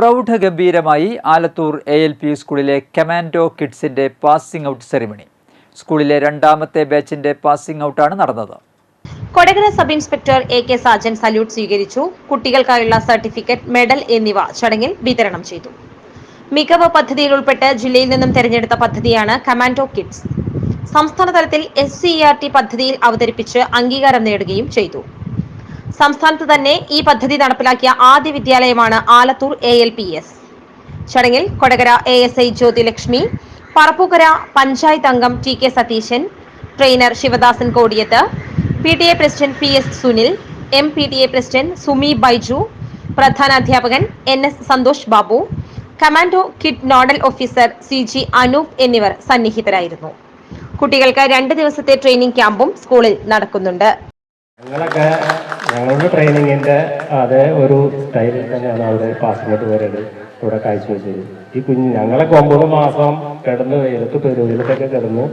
പ്രൗഢഗംഭീരമായി Alathur A L P സ്കൂളിലെ commando കിഡ്സിന്റെ passing out ceremony സ്കൂളിലെ രണ്ടാമത്തെ ബാച്ചിന്റെ പാസിംഗ് ഔട്ടാണ് നടന്നത്. Kodakara sub inspector A K Sajan salute സ്വീകരിച്ചു. കുട്ടികൾക്കായുള്ള സർട്ടിഫിക്കറ്റ് മെഡൽ എന്നിവ ചടങ്ങിൽ വിതരണം ചെയ്തു. മികവ് പദ്ധതിയിൽ ഉൾപ്പെട്ട് ജില്ലയിൽ നിന്നും തെരഞ്ഞെടുത്ത പദ്ധതിയാണ് കമാൻഡോ കിഡ്സ്. സംസ്ഥാന തലത്തിൽ എസ് സി ആർ ടി പദ്ധതിയിൽ അവതരിപ്പിച്ച് അംഗീകാരം നേടുകയും ചെയ്തു. സംസ്ഥാനത്ത് തന്നെ ഈ പദ്ധതി നടപ്പിലാക്കിയ ആദ്യ വിദ്യാലയമാണ് Alathur A L P S ചടങ്ങിൽ Kodakara A S I Jyothilakshmi Parappukkara panchayat അംഗം T K Satheesan trainer Sivadasan Kodiyath P T A president P S Sunil M P T A president Sumi Baiju പ്രധാന അധ്യാപകൻ N S Santhosh Babu commando kid nodal officer C G Anoop എന്നിവർ സന്നിഹിതരായിരുന്നു. കുട്ടികൾക്ക് രണ്ട് ദിവസത്തെ training ക്യാമ്പും സ്കൂളിൽ നടക്കുന്നുണ്ട്. ഞങ്ങളുടെ ട്രെയിനിങ്ങിന്റെ അതേ ഒരു സ്റ്റൈലിൽ തന്നെയാണ് അവിടെ പാസ്പോർട്ട് പരേഡ് ഇവിടെ കാഴ്ചവെച്ചത് ഈ കുഞ്ഞ് ഞങ്ങളൊക്കെ ഒമ്പത് മാസം കിടന്ന് എടുത്ത് പെരുവെയിലത്തൊക്കെ കിടന്ന്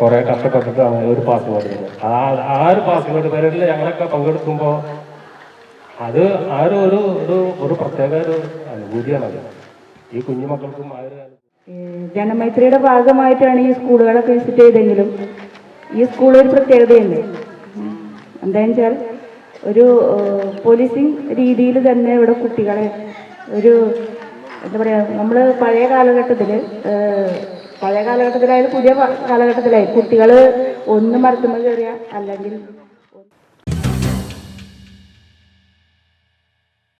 കുറെ കഷ്ടപ്പെട്ടിട്ടാണ് ഒരു പാസ്പോർട്ട് വരുന്നത്. ആ ആ ഒരു പാസ്പോർട്ട് പരേഡിൽ ഞങ്ങളൊക്കെ പങ്കെടുക്കുമ്പോൾ അത് ആ ഒരു ഒരു ഒരു ഒരു പ്രത്യേക ഒരു അനുഭൂതിയാണത് ഈ കുഞ്ഞു മക്കൾക്കും ആ ഒരു ജനമൈത്രിയുടെ ഭാഗമായിട്ടാണ് ഈ സ്കൂളുകളൊക്കെ വിസിറ്റ് ചെയ്തെങ്കിലും ഈ സ്കൂളിൽ പ്രത്യേകതയുണ്ട്. എന്താണെന്ന് വെച്ചാൽ ഒരു പോലീസിങ് രീതിയിൽ തന്നെ ഇവിടെ കുട്ടികളെ ഒരു എന്താ പറയുക നമ്മൾ പഴയ കാലഘട്ടത്തിൽ പഴയ കാലഘട്ടത്തിലായാലും പുതിയ കാലഘട്ടത്തിലായി കുട്ടികൾ ഒന്ന് മരത്തുമ്പോൾ കയറിയ അല്ലെങ്കിൽ